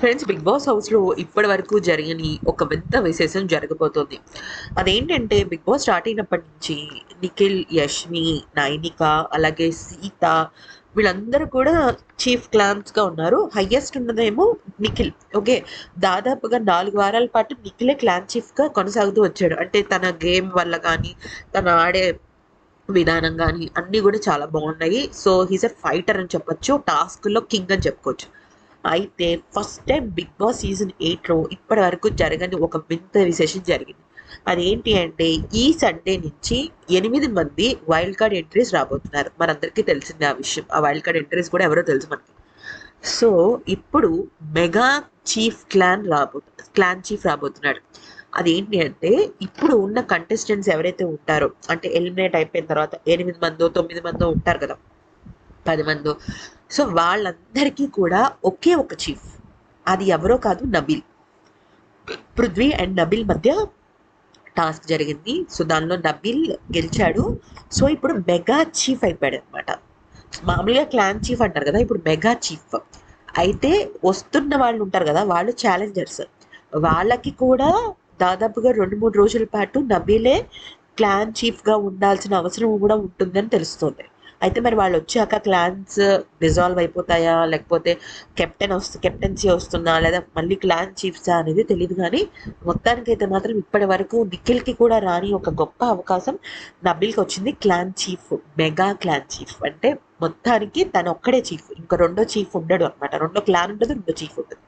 Friends big boss హౌస్లో ఇప్పటి వరకు జరిగిన ఒక పెద్ద విశేషం జరగబోతోంది. అదేంటంటే బిగ్ బాస్ స్టార్ట్ అయినప్పటి నుంచి నిఖిల్ యష్మి నైనిక అలాగే సీత వీళ్ళందరూ కూడా చీఫ్ క్లాన్స్గా ఉన్నారు. హయ్యెస్ట్ ఉన్నదేమో నిఖిల్ ఓకే దాదాపుగా నాలుగు వారాల పాటు నిఖిలే క్లాన్ చీఫ్గా కొనసాగుతూ వచ్చాడు. అంటే తన గేమ్ వల్ల కానీ తన ఆడే విధానం కానీ అన్నీ కూడా చాలా బాగున్నాయి. సో హీస్ ఎ ఫైటర్ అని చెప్పొచ్చు టాస్క్లో కింగ్ అని చెప్పుకోవచ్చు. అయితే first time Bigg Boss season ఎయిట్లో ఇప్పటి వరకు జరగని ఒక వింత విశేషం జరిగింది. అదేంటి అంటే ఈ సండే నుంచి ఎనిమిది మంది వైల్డ్ కార్డ్ ఎంట్రీస్ రాబోతున్నారు. మనందరికీ తెలిసిందే ఆ విషయం. ఆ వైల్డ్ కార్డ్ ఎంట్రీస్ కూడా ఎవరో తెలుసు మనకి. సో ఇప్పుడు మెగా చీఫ్ క్లాన్ రాబో క్లాన్ చీఫ్ రాబోతున్నాడు. అదేంటి అంటే ఇప్పుడు ఉన్న కంటెస్టెంట్స్ ఎవరైతే ఉంటారో అంటే ఎలిమినేట్ అయిపోయిన తర్వాత ఎనిమిది మందో తొమ్మిది మందో ఉంటారు కదా. పది మందో. సో వాళ్ళందరికీ కూడా ఒకే ఒక చీఫ్. అది ఎవరో కాదు నబిల్. పృథ్వీ అండ్ నబిల్ మధ్య టాస్క్ జరిగింది. సో దానిలో నబిల్ గెలిచాడు. సో ఇప్పుడు మెగా చీఫ్ అయిపోయాడు అనమాట మామూలుగా క్లాన్ చీఫ్ అంటారు కదా ఇప్పుడు మెగా చీఫ్. అయితే వస్తున్న వాళ్ళు ఉంటారు కదా వాళ్ళు ఛాలెంజర్స్ వాళ్ళకి కూడా దాదాపుగా రెండు మూడు రోజుల పాటు నబీలే క్లాన్ చీఫ్గా ఉండాల్సిన అవసరం కూడా ఉంటుందని తెలుస్తుంది. అయితే మరి వాళ్ళు వచ్చాక క్లాన్స్ డిజాల్వ్ అయిపోతాయా? లేకపోతే కెప్టెన్ వస్తు కెప్టెన్సీ వస్తుందా? లేదా మళ్ళీ క్లాన్ చీఫ్సా అనేది తెలియదు కానీ మొత్తానికైతే మాత్రం ఇప్పటి వరకు నిఖిల్కి కూడా రాని ఒక గొప్ప అవకాశం నబిల్కి వచ్చింది clan chief mega clan chief అంటే మొత్తానికి తను ఒక్కడే చీఫ్ ఇంకా రెండో చీఫ్ ఉండడు అనమాట రెండో క్లాన్ ఉండదు రెండో చీఫ్ ఉండదు.